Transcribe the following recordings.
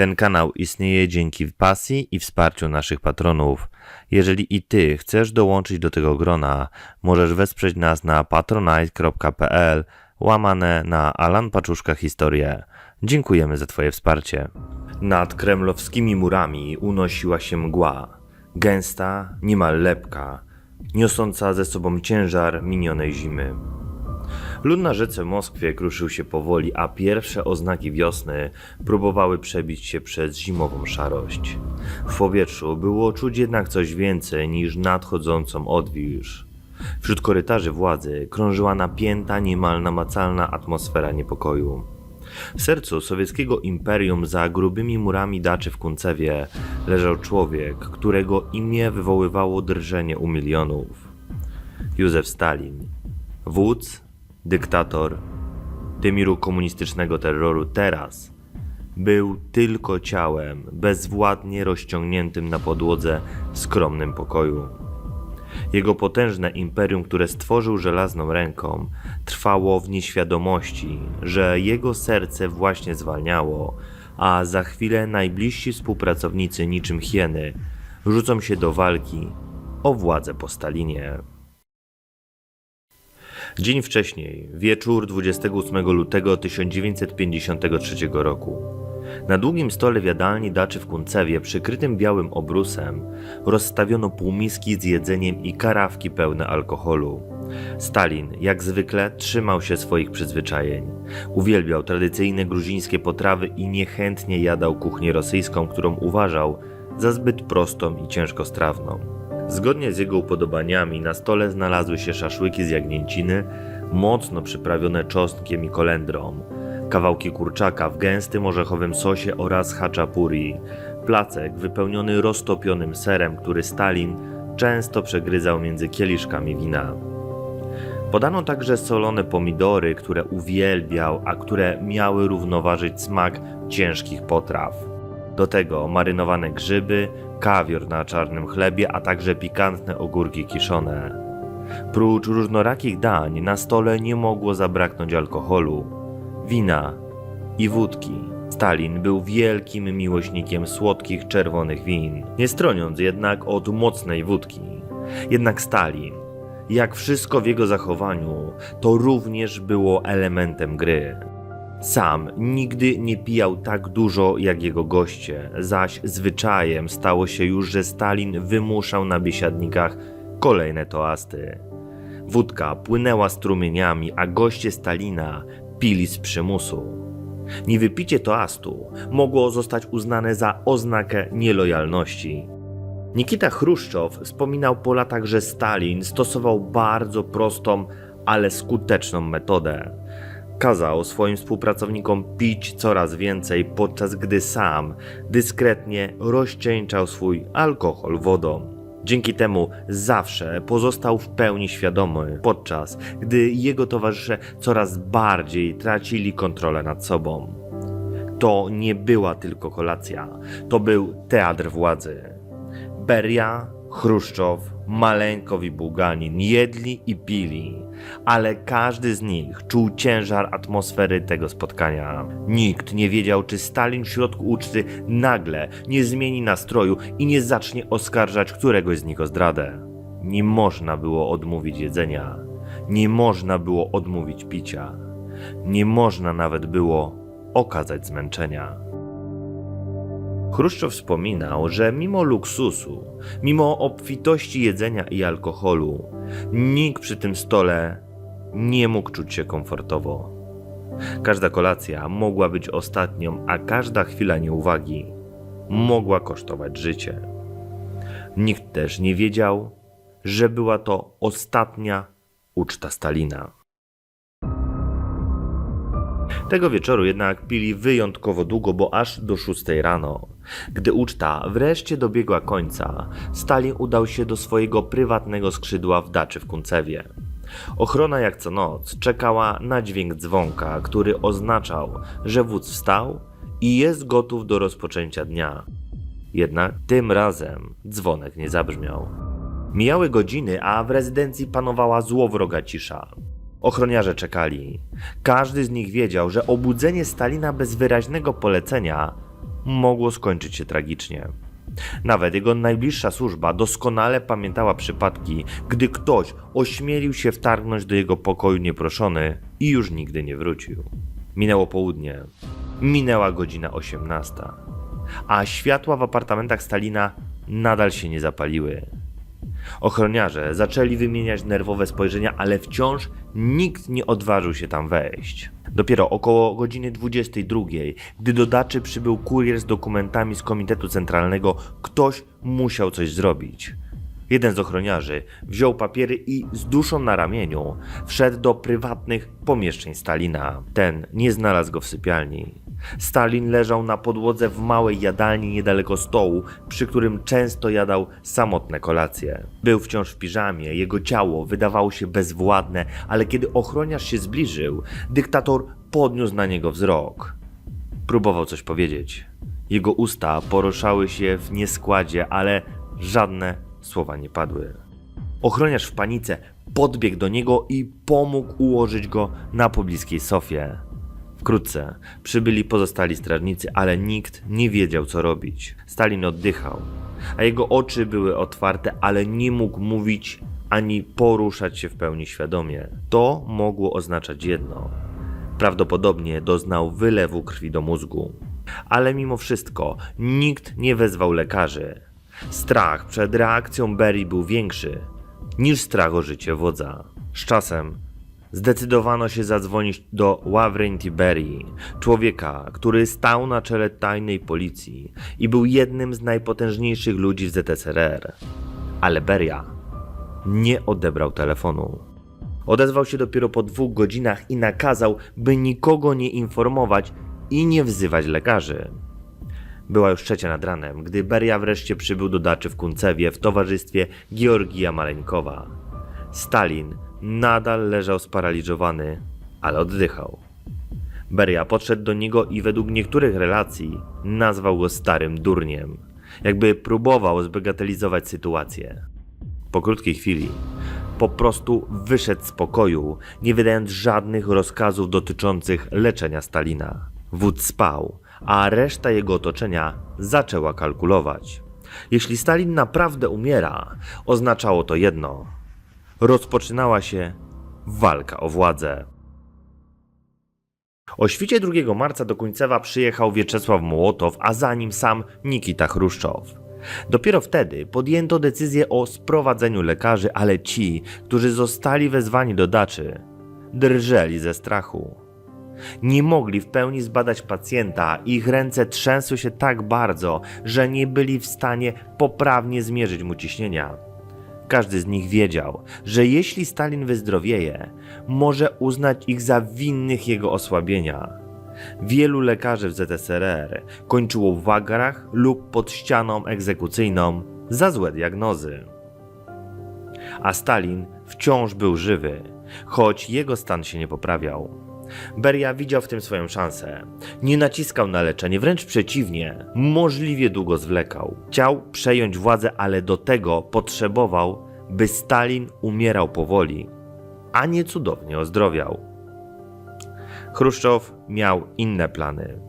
Ten kanał istnieje dzięki pasji i wsparciu naszych patronów. Jeżeli i ty chcesz dołączyć do tego grona, możesz wesprzeć nas na patronite.pl łamane na Alan Paczuszka Historię. Dziękujemy za twoje wsparcie. Nad kremlowskimi murami unosiła się mgła, gęsta, niemal lepka, niosąca ze sobą ciężar minionej zimy. Lud na rzece Moskwie kruszył się powoli, a pierwsze oznaki wiosny próbowały przebić się przez zimową szarość. W powietrzu było czuć jednak coś więcej niż nadchodzącą odwilż. Wśród korytarzy władzy krążyła napięta, niemal namacalna atmosfera niepokoju. W sercu sowieckiego imperium za grubymi murami daczy w Kuncewie leżał człowiek, którego imię wywoływało drżenie u milionów. Józef Stalin. Wódz, dyktator, dymiru komunistycznego terroru teraz był tylko ciałem, bezwładnie rozciągniętym na podłodze w skromnym pokoju. Jego potężne imperium, które stworzył żelazną ręką, trwało w nieświadomości, że jego serce właśnie zwalniało, a za chwilę najbliżsi współpracownicy niczym hieny rzucą się do walki o władzę po Stalinie. Dzień wcześniej, wieczór 28 lutego 1953 roku. Na długim stole w jadalni daczy w Kuncewie, przykrytym białym obrusem, rozstawiono półmiski z jedzeniem i karawki pełne alkoholu. Stalin, jak zwykle, trzymał się swoich przyzwyczajeń. Uwielbiał tradycyjne gruzińskie potrawy i niechętnie jadał kuchnię rosyjską, którą uważał za zbyt prostą i ciężkostrawną. Zgodnie z jego upodobaniami na stole znalazły się szaszłyki z jagnięciny, mocno przyprawione czosnkiem i kolendrą, kawałki kurczaka w gęstym orzechowym sosie oraz haczapuri, placek wypełniony roztopionym serem, który Stalin często przegryzał między kieliszkami wina. Podano także solone pomidory, które uwielbiał, a które miały równoważyć smak ciężkich potraw. Do tego marynowane grzyby, kawior na czarnym chlebie, a także pikantne ogórki kiszone. Prócz różnorakich dań na stole nie mogło zabraknąć alkoholu, wina i wódki. Stalin był wielkim miłośnikiem słodkich czerwonych win, nie stroniąc jednak od mocnej wódki. Jednak Stalin, jak wszystko w jego zachowaniu, to również było elementem gry. Sam nigdy nie pijał tak dużo jak jego goście, zaś zwyczajem stało się już, że Stalin wymuszał na biesiadnikach kolejne toasty. Wódka płynęła strumieniami, a goście Stalina pili z przymusu. Niewypicie toastu mogło zostać uznane za oznakę nielojalności. Nikita Chruszczow wspominał po latach, że Stalin stosował bardzo prostą, ale skuteczną metodę. Kazał swoim współpracownikom pić coraz więcej, podczas gdy sam dyskretnie rozcieńczał swój alkohol wodą. Dzięki temu zawsze pozostał w pełni świadomy, podczas gdy jego towarzysze coraz bardziej tracili kontrolę nad sobą. To nie była tylko kolacja, to był teatr władzy. Beria, Chruszczow, Maleńkow i Bułganin jedli i pili, ale każdy z nich czuł ciężar atmosfery tego spotkania. Nikt nie wiedział, czy Stalin w środku uczty nagle nie zmieni nastroju i nie zacznie oskarżać któregoś z nich o zdradę. Nie można było odmówić jedzenia, nie można było odmówić picia, nie można nawet było okazać zmęczenia. Chruszczow wspominał, że mimo luksusu, mimo obfitości jedzenia i alkoholu, nikt przy tym stole nie mógł czuć się komfortowo. Każda kolacja mogła być ostatnią, a każda chwila nieuwagi mogła kosztować życie. Nikt też nie wiedział, że była to ostatnia uczta Stalina. Tego wieczoru jednak pili wyjątkowo długo, bo aż do 6 rano. Gdy uczta wreszcie dobiegła końca, Stalin udał się do swojego prywatnego skrzydła w daczy w Kuncewie. Ochrona jak co noc czekała na dźwięk dzwonka, który oznaczał, że wódz wstał i jest gotów do rozpoczęcia dnia. Jednak tym razem dzwonek nie zabrzmiał. Mijały godziny, a w rezydencji panowała złowroga cisza. Ochroniarze czekali. Każdy z nich wiedział, że obudzenie Stalina bez wyraźnego polecenia mogło skończyć się tragicznie. Nawet jego najbliższa służba doskonale pamiętała przypadki, gdy ktoś ośmielił się wtargnąć do jego pokoju nieproszony i już nigdy nie wrócił. Minęło południe, minęła godzina 18, a światła w apartamentach Stalina nadal się nie zapaliły. Ochroniarze zaczęli wymieniać nerwowe spojrzenia, ale wciąż nikt nie odważył się tam wejść. Dopiero około godziny 22, gdy do daczy przybył kurier z dokumentami z Komitetu Centralnego, ktoś musiał coś zrobić. Jeden z ochroniarzy wziął papiery i z duszą na ramieniu wszedł do prywatnych pomieszczeń Stalina. Ten nie znalazł go w sypialni. Stalin leżał na podłodze w małej jadalni niedaleko stołu, przy którym często jadał samotne kolacje. Był wciąż w piżamie, jego ciało wydawało się bezwładne, ale kiedy ochroniarz się zbliżył, dyktator podniósł na niego wzrok. Próbował coś powiedzieć. Jego usta poruszały się w nieskładzie, ale żadne słowa nie padły. Ochroniarz w panice podbiegł do niego i pomógł ułożyć go na pobliskiej sofie. Wkrótce przybyli pozostali strażnicy, ale nikt nie wiedział co robić. Stalin oddychał, a jego oczy były otwarte, ale nie mógł mówić ani poruszać się w pełni świadomie. To mogło oznaczać jedno. Prawdopodobnie doznał wylewu krwi do mózgu. Ale mimo wszystko nikt nie wezwał lekarzy. Strach przed reakcją Berry był większy niż strach o życie wodza. Z czasem zdecydowano się zadzwonić do Ławrenti Berry, człowieka, który stał na czele tajnej policji i był jednym z najpotężniejszych ludzi w ZSRR. Ale Beria nie odebrał telefonu. Odezwał się dopiero po dwóch godzinach i nakazał, by nikogo nie informować i nie wzywać lekarzy. Była już trzecia nad ranem, gdy Beria wreszcie przybył do daczy w Kuncewie w towarzystwie Georgija Maleńkowa. Stalin nadal leżał sparaliżowany, ale oddychał. Beria podszedł do niego i według niektórych relacji nazwał go starym durniem, jakby próbował zbagatelizować sytuację. Po krótkiej chwili po prostu wyszedł z pokoju, nie wydając żadnych rozkazów dotyczących leczenia Stalina. Wódz spał, a reszta jego otoczenia zaczęła kalkulować. Jeśli Stalin naprawdę umiera, oznaczało to jedno: rozpoczynała się walka o władzę. O świcie 2 marca do Kuńcewa przyjechał Wieczesław Mołotow, a za nim sam Nikita Chruszczow. Dopiero wtedy podjęto decyzję o sprowadzeniu lekarzy, ale ci, którzy zostali wezwani do daczy, drżeli ze strachu. Nie mogli w pełni zbadać pacjenta, ich ręce trzęsły się tak bardzo, że nie byli w stanie poprawnie zmierzyć mu ciśnienia. Każdy z nich wiedział, że jeśli Stalin wyzdrowieje, może uznać ich za winnych jego osłabienia. Wielu lekarzy w ZSRR kończyło w łagrach lub pod ścianą egzekucyjną za złe diagnozy. A Stalin wciąż był żywy, choć jego stan się nie poprawiał. Beria widział w tym swoją szansę. Nie naciskał na leczenie, wręcz przeciwnie, możliwie długo zwlekał. Chciał przejąć władzę, ale do tego potrzebował, by Stalin umierał powoli, a nie cudownie ozdrowiał. Chruszczow miał inne plany.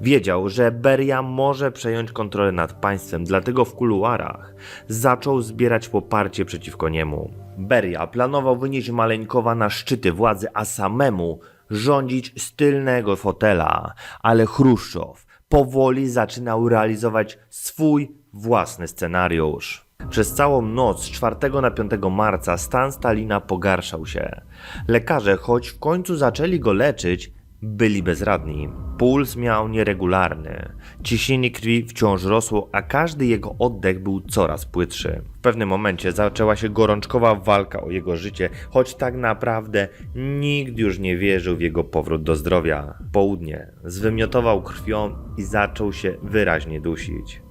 Wiedział, że Beria może przejąć kontrolę nad państwem, dlatego w kuluarach zaczął zbierać poparcie przeciwko niemu. Beria planował wynieść Maleńkowa na szczyty władzy, a samemu rządzić z tylnego fotela, ale Chruszczow powoli zaczynał realizować swój własny scenariusz. Przez całą noc z 4 na 5 marca stan Stalina pogarszał się. Lekarze, choć w końcu zaczęli go leczyć, byli bezradni. Puls miał nieregularny, ciśnienie krwi wciąż rosło, a każdy jego oddech był coraz płytszy. W pewnym momencie zaczęła się gorączkowa walka o jego życie, choć tak naprawdę nikt już nie wierzył w jego powrót do zdrowia. Południe zwymiotował krwią i zaczął się wyraźnie dusić.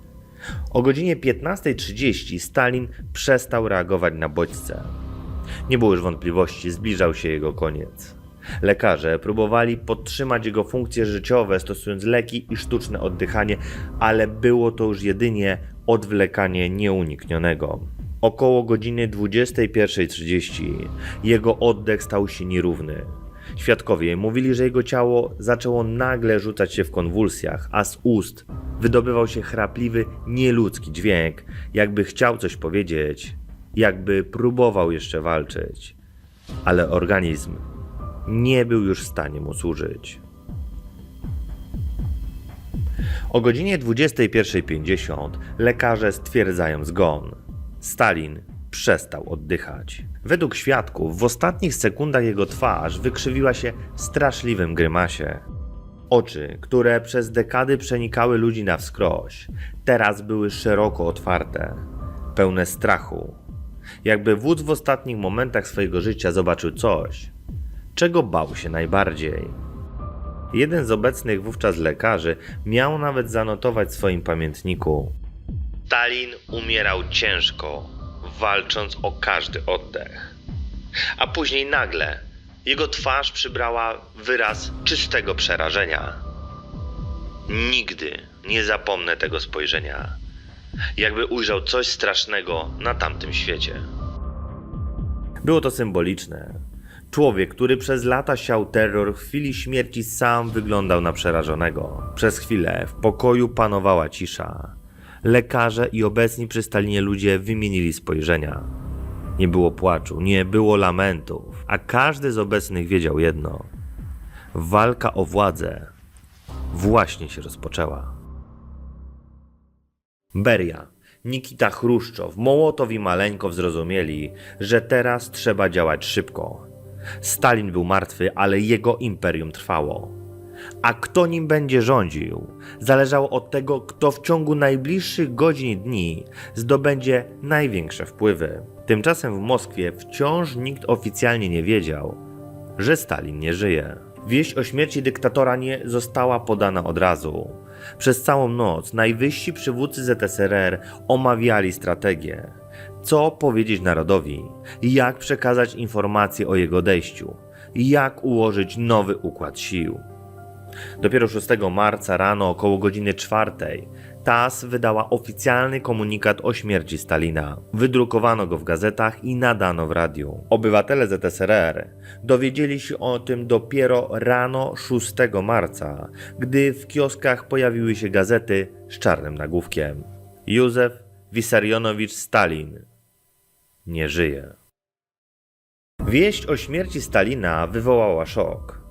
O godzinie 15.30 Stalin przestał reagować na bodźce. Nie było już wątpliwości, zbliżał się jego koniec. Lekarze próbowali podtrzymać jego funkcje życiowe, stosując leki i sztuczne oddychanie, ale było to już jedynie odwlekanie nieuniknionego. Około godziny 21.30 jego oddech stał się nierówny. Świadkowie mówili, że jego ciało zaczęło nagle rzucać się w konwulsjach, a z ust wydobywał się chrapliwy, nieludzki dźwięk, jakby chciał coś powiedzieć, jakby próbował jeszcze walczyć, ale organizm nie był już w stanie mu służyć. O godzinie 21.50 lekarze stwierdzają zgon. Stalin przestał oddychać. Według świadków w ostatnich sekundach jego twarz wykrzywiła się w straszliwym grymasie. Oczy, które przez dekady przenikały ludzi na wskroś, teraz były szeroko otwarte, pełne strachu. Jakby wódz w ostatnich momentach swojego życia zobaczył coś, czego bał się najbardziej. Jeden z obecnych wówczas lekarzy miał nawet zanotować w swoim pamiętniku: Stalin umierał ciężko, walcząc o każdy oddech. A później nagle jego twarz przybrała wyraz czystego przerażenia. Nigdy nie zapomnę tego spojrzenia, jakby ujrzał coś strasznego na tamtym świecie. Było to symboliczne. Człowiek, który przez lata siał terror, w chwili śmierci sam wyglądał na przerażonego. Przez chwilę w pokoju panowała cisza. Lekarze i obecni przy Stalinie ludzie wymienili spojrzenia. Nie było płaczu, nie było lamentów, a każdy z obecnych wiedział jedno: walka o władzę właśnie się rozpoczęła. Beria, Nikita Chruszczow, Mołotow i Maleńkow zrozumieli, że teraz trzeba działać szybko. Stalin był martwy, ale jego imperium trwało. A kto nim będzie rządził, zależało od tego, kto w ciągu najbliższych godzin i dni zdobędzie największe wpływy. Tymczasem w Moskwie wciąż nikt oficjalnie nie wiedział, że Stalin nie żyje. Wieść o śmierci dyktatora nie została podana od razu. Przez całą noc najwyżsi przywódcy ZSRR omawiali strategię. Co powiedzieć narodowi? Jak przekazać informacje o jego odejściu? Jak ułożyć nowy układ sił? Dopiero 6 marca rano około godziny 4 TASS wydała oficjalny komunikat o śmierci Stalina. Wydrukowano go w gazetach i nadano w radiu. Obywatele ZSRR dowiedzieli się o tym dopiero rano 6 marca, gdy w kioskach pojawiły się gazety z czarnym nagłówkiem. Józef Wisarionowicz Stalin nie żyje. Wieść o śmierci Stalina wywołała szok.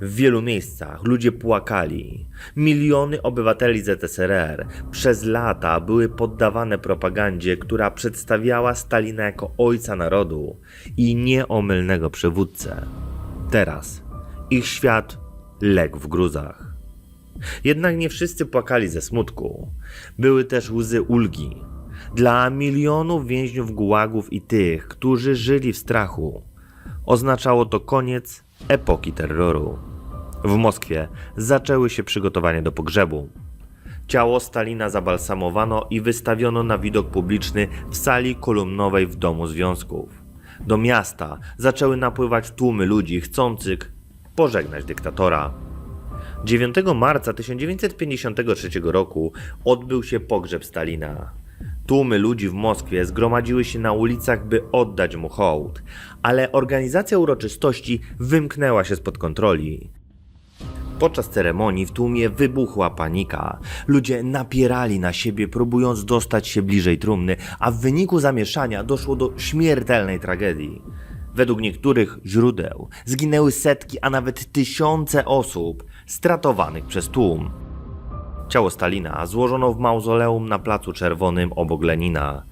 W wielu miejscach ludzie płakali. Miliony obywateli ZSRR przez lata były poddawane propagandzie, która przedstawiała Stalina jako ojca narodu i nieomylnego przywódcę. Teraz ich świat legł w gruzach. Jednak nie wszyscy płakali ze smutku. Były też łzy ulgi. Dla milionów więźniów gułagów i tych, którzy żyli w strachu, oznaczało to koniec epoki terroru. W Moskwie zaczęły się przygotowania do pogrzebu. Ciało Stalina zabalsamowano i wystawiono na widok publiczny w sali kolumnowej w Domu Związków. Do miasta zaczęły napływać tłumy ludzi chcących pożegnać dyktatora. 9 marca 1953 roku odbył się pogrzeb Stalina. Tłumy ludzi w Moskwie zgromadziły się na ulicach, by oddać mu hołd, ale organizacja uroczystości wymknęła się spod kontroli. Podczas ceremonii w tłumie wybuchła panika. Ludzie napierali na siebie, próbując dostać się bliżej trumny, a w wyniku zamieszania doszło do śmiertelnej tragedii. Według niektórych źródeł zginęły setki, a nawet tysiące osób stratowanych przez tłum. Ciało Stalina złożono w mauzoleum na Placu Czerwonym obok Lenina.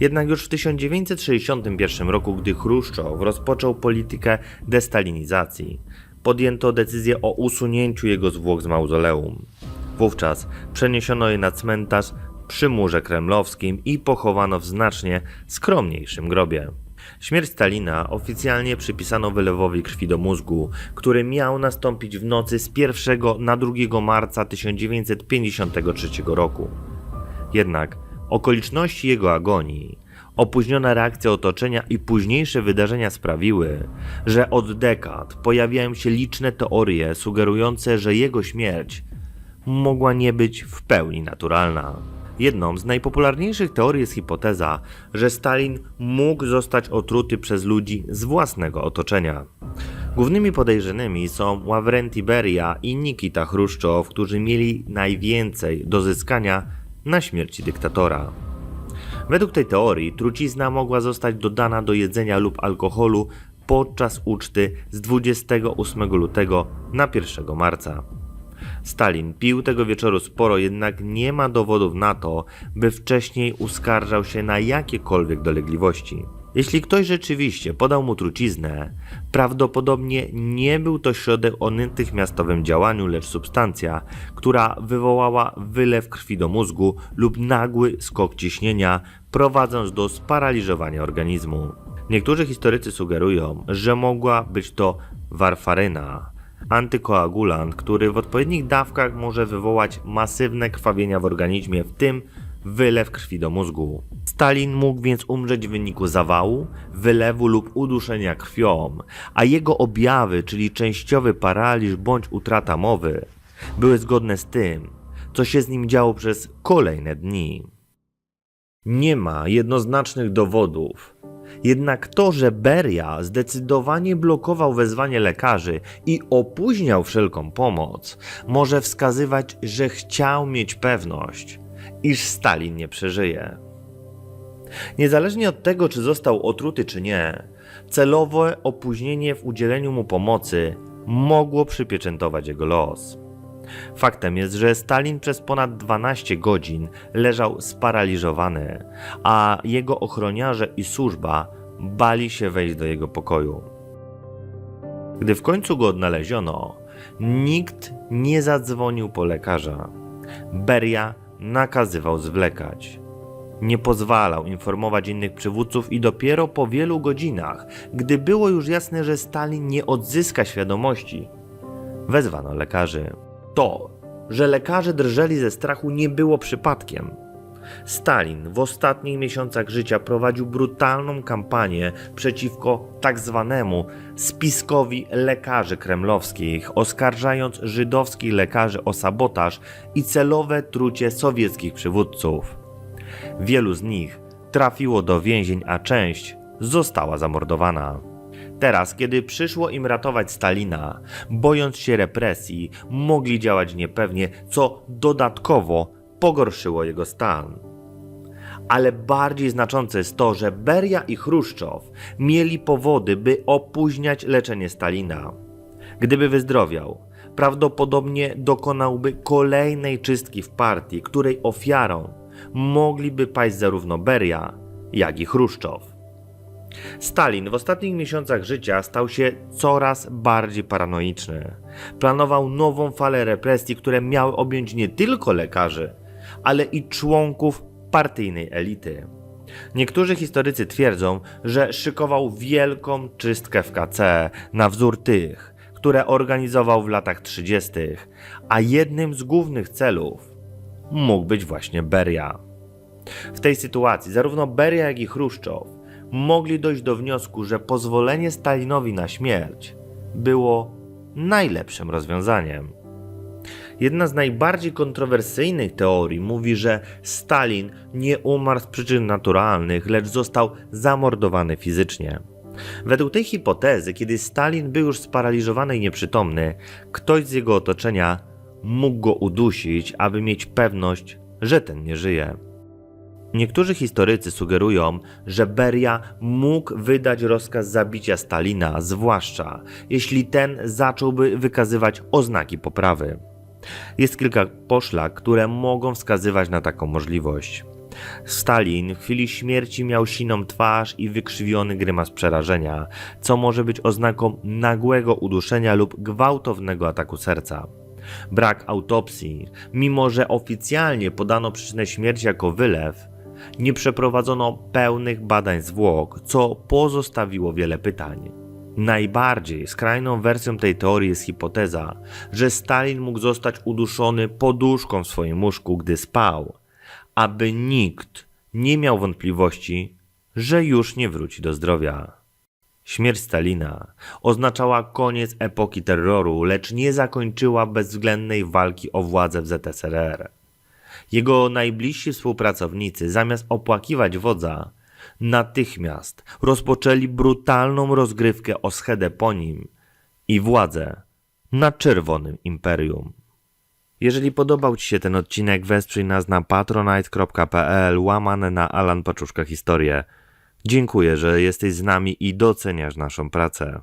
Jednak już w 1961 roku, gdy Chruszczow rozpoczął politykę destalinizacji, podjęto decyzję o usunięciu jego zwłok z mauzoleum. Wówczas przeniesiono je na cmentarz przy murze kremlowskim i pochowano w znacznie skromniejszym grobie. Śmierć Stalina oficjalnie przypisano wylewowi krwi do mózgu, który miał nastąpić w nocy z 1 na 2 marca 1953 roku. Jednak okoliczności jego agonii, opóźniona reakcja otoczenia i późniejsze wydarzenia sprawiły, że od dekad pojawiają się liczne teorie sugerujące, że jego śmierć mogła nie być w pełni naturalna. Jedną z najpopularniejszych teorii jest hipoteza, że Stalin mógł zostać otruty przez ludzi z własnego otoczenia. Głównymi podejrzanymi są Ławrenti Beria i Nikita Chruszczow, którzy mieli najwięcej do zyskania na śmierci dyktatora. Według tej teorii trucizna mogła zostać dodana do jedzenia lub alkoholu podczas uczty z 28 lutego na 1 marca. Stalin pił tego wieczoru sporo, jednak nie ma dowodów na to, by wcześniej uskarżał się na jakiekolwiek dolegliwości. Jeśli ktoś rzeczywiście podał mu truciznę, prawdopodobnie nie był to środek o natychmiastowym działaniu, lecz substancja, która wywołała wylew krwi do mózgu lub nagły skok ciśnienia, prowadząc do sparaliżowania organizmu. Niektórzy historycy sugerują, że mogła być to warfaryna, antykoagulant, który w odpowiednich dawkach może wywołać masywne krwawienia w organizmie, w tym wylew krwi do mózgu. Stalin mógł więc umrzeć w wyniku zawału, wylewu lub uduszenia krwią, a jego objawy, czyli częściowy paraliż bądź utrata mowy, były zgodne z tym, co się z nim działo przez kolejne dni. Nie ma jednoznacznych dowodów. Jednak to, że Beria zdecydowanie blokował wezwanie lekarzy i opóźniał wszelką pomoc, może wskazywać, że chciał mieć pewność, iż Stalin nie przeżyje. Niezależnie od tego, czy został otruty, czy nie, celowe opóźnienie w udzieleniu mu pomocy mogło przypieczętować jego los. Faktem jest, że Stalin przez ponad 12 godzin leżał sparaliżowany, a jego ochroniarze i służba bali się wejść do jego pokoju. Gdy w końcu go odnaleziono, nikt nie zadzwonił po lekarza. Beria nakazywał zwlekać. Nie pozwalał informować innych przywódców i dopiero po wielu godzinach, gdy było już jasne, że Stalin nie odzyska świadomości, wezwano lekarzy. To, że lekarze drżeli ze strachu, nie było przypadkiem. Stalin w ostatnich miesiącach życia prowadził brutalną kampanię przeciwko tak zwanemu spiskowi lekarzy kremlowskich, oskarżając żydowskich lekarzy o sabotaż i celowe trucie sowieckich przywódców. Wielu z nich trafiło do więzień, a część została zamordowana. Teraz, kiedy przyszło im ratować Stalina, bojąc się represji, mogli działać niepewnie, co dodatkowo pogorszyło jego stan. Ale bardziej znaczące jest to, że Beria i Chruszczow mieli powody, by opóźniać leczenie Stalina. Gdyby wyzdrowiał, prawdopodobnie dokonałby kolejnej czystki w partii, której ofiarą mogliby paść zarówno Beria, jak i Chruszczow. Stalin w ostatnich miesiącach życia stał się coraz bardziej paranoiczny. Planował nową falę represji, które miały objąć nie tylko lekarzy, ale i członków partyjnej elity. Niektórzy historycy twierdzą, że szykował wielką czystkę w KC na wzór tych, które organizował w latach 30., a jednym z głównych celów mógł być właśnie Beria. W tej sytuacji zarówno Beria, jak i Chruszczow mogli dojść do wniosku, że pozwolenie Stalinowi na śmierć było najlepszym rozwiązaniem. Jedna z najbardziej kontrowersyjnych teorii mówi, że Stalin nie umarł z przyczyn naturalnych, lecz został zamordowany fizycznie. Według tej hipotezy, kiedy Stalin był już sparaliżowany i nieprzytomny, ktoś z jego otoczenia mógł go udusić, aby mieć pewność, że ten nie żyje. Niektórzy historycy sugerują, że Beria mógł wydać rozkaz zabicia Stalina, zwłaszcza jeśli ten zacząłby wykazywać oznaki poprawy. Jest kilka poszlak, które mogą wskazywać na taką możliwość. Stalin w chwili śmierci miał siną twarz i wykrzywiony grymas przerażenia, co może być oznaką nagłego uduszenia lub gwałtownego ataku serca. Brak autopsji, mimo że oficjalnie podano przyczynę śmierci jako wylew, nie przeprowadzono pełnych badań zwłok, co pozostawiło wiele pytań. Najbardziej skrajną wersją tej teorii jest hipoteza, że Stalin mógł zostać uduszony poduszką w swoim łóżku, gdy spał, aby nikt nie miał wątpliwości, że już nie wróci do zdrowia. Śmierć Stalina oznaczała koniec epoki terroru, lecz nie zakończyła bezwzględnej walki o władzę w ZSRR. Jego najbliżsi współpracownicy, zamiast opłakiwać wodza, natychmiast rozpoczęli brutalną rozgrywkę o schedę po nim, i władzę nad Czerwonym Imperium. Jeżeli podobał Ci się ten odcinek, wesprzyj nas na patronite.pl łamane na Alan Paczuszka Historię. Dziękuję, że jesteś z nami i doceniasz naszą pracę.